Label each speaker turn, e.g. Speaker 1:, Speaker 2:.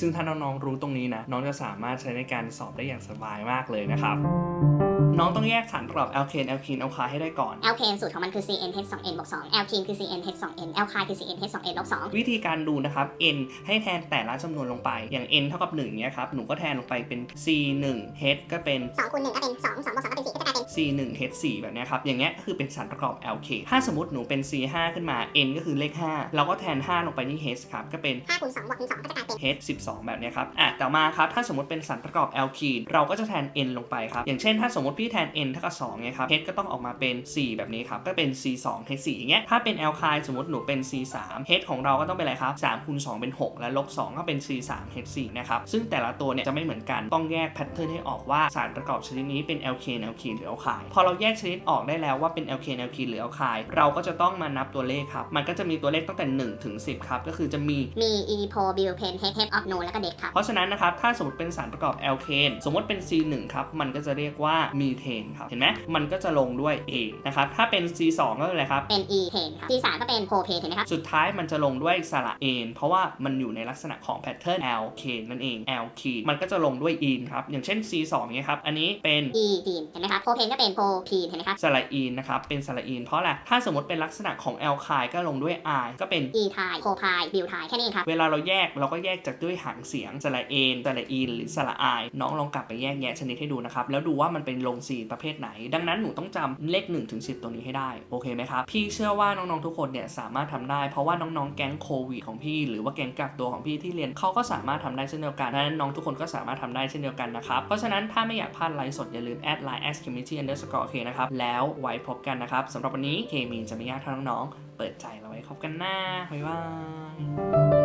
Speaker 1: ซึ่งถ้าน้องๆรู้ตรงนี้นะน้องจะสามารถใช้ในการสอบได้อย่างสบายมากเลยนะครับน้องต้องแยกสารประกอบแอลเคนแอลคีนแอลคาให้ได้ก่อน
Speaker 2: แอลเคนสูตรของมันคือ CnH2n บวก2แอลคีนคือ CnH2n แอลคายคือ CnH2n ลบ2
Speaker 1: วิธีการดูนะครับ n ให้แทนแต่ละจำนวนลงไป อย่าง n เท่ากับ1เนี่ยครับ หนูก็แทนลงไปเป็น c 1 h ก็เป็น
Speaker 2: 2คูณ1ก็เป็น 2 2บวก2ก็เป็น 4 ก็จะกลายเป็น
Speaker 1: c 1 h 4 แบบเนี้ยครับ อย่างเงี้ยก็คือเป็นสารประกอบ alk ถ้าสมมติหนูเป็น c 5 ขึ้นมา n ก็คือเลข 5 เราก็แทน 5 ลงไปที่ h ครับ ก็เป็น
Speaker 2: 5คูณ2บวก1 2ก็จะกลายเป็น
Speaker 1: h 12 แบบเนี้ยครับอะต่อมาครับถ้าสมมติเป็นสารประกอบ alkene เราก็จะแทน n ลงไปครับอย่างเช่น ถ้าสมมติพี่แทน n เท่ากับ2เนี่ยครับ h ก็ต้องออกมาเป็น 4 แบบนี้ครับก็เป็น c 2 h 4 อย่างเงี้ยถ้าเป็น alkyne สมมติหนูเป็น c 3 h ของเราก็ต้องเป็นอะไรครับ3คูณ2เป็น 6 และลบ2ก็เป็น c 3 h 4 นะครับซึ่งแต่ละตัวเนี่ยจะไม่เหมือนกันต้องแยกแพทเทิร์นให้ออกว่าสารประกอบชนิดนี้เป็น alkane alkene หรือ alkyne พอเราแยกชนิดออกได้แล้วว่าเป็น alkane alkene หรือ alkyne เราก็จะต้องมานับตัวเลขครับ มันก็จะมีตัวเลขตั้งแต่1ถึง10 ครับ ก็คือจะมี
Speaker 2: มี e p o b u p e n h h of no แล้วก็เด็กครับ
Speaker 1: เพราะฉะนั้นนะครับถ้าสมมติเป็นสารประกอบแอลเคนสมมติเป็น C1 ครับมันก็จะเรียกว่ามีเทนครับเห็นไหมมันก็จะลงด้วย A นะครับถ้าเป็น C2 ก็คืออะไรครับ
Speaker 2: เป็น e t a n ครับ T3 ก็เป็น propane เห็นไหมครับ
Speaker 1: สุดท้ายมันจะลงด้วยสระเอนเพราะว่ามันอยู่ในลักษณะของแพทเทิร์นแอลเคนนั่นเองแอลคีมันก็จะลงด้วยอีนครับอย่างเช่น C2 เนี่ยครับอันนี้เป็น
Speaker 2: e t e n เห็นไหมครับ propane ก็เป็น propene เห็นไหมครับ
Speaker 1: สระอีนนะครับเป็นสระอีนเพราะอะไรถ้าสมมติเป็นลักษณะของแอลคายก็ลงด้วย I ก็เป็น
Speaker 2: e t i propyl butyl แค่นี้เองครับ
Speaker 1: เวลาเราแยกเราก็แยกจากด้วยหางเสียงสระเอนสระอีนหรือสระอาย น้องลองกลับไปแยกแยะชนิดให้ดูนะครับ แล้วดูว่ามันเป็นลงสีประเภทไหน ดังนั้นหนูต้องจำเลข1ถึง10ตัวนี้ให้ได้ โอเคไหมครับ พี่เชื่อว่าน้องๆทุกคนเนี่ยสามารถทำได้ เพราะว่าน้องๆแก๊งโควิดของพี่ หรือว่าแก๊งกักตัวของพี่ที่เรียนเขาก็สามารถทำได้เช่นเดียวกันดังนั้นน้องทุกคนก็สามารถทำได้เช่นเดียวกันนะครับ เพราะฉะนั้นถ้าไม่อยากพลาดไลฟ์สดอย่าลืมแอดไลน์ a s c h e m i t y underscore k นะครับแล้วไว้พบกันนะครับสำหรับวันนี้เคมีจะไม่ยากเท่าน้องๆเปิดใจเราไว้พบกันหน้าบ๊ายบาย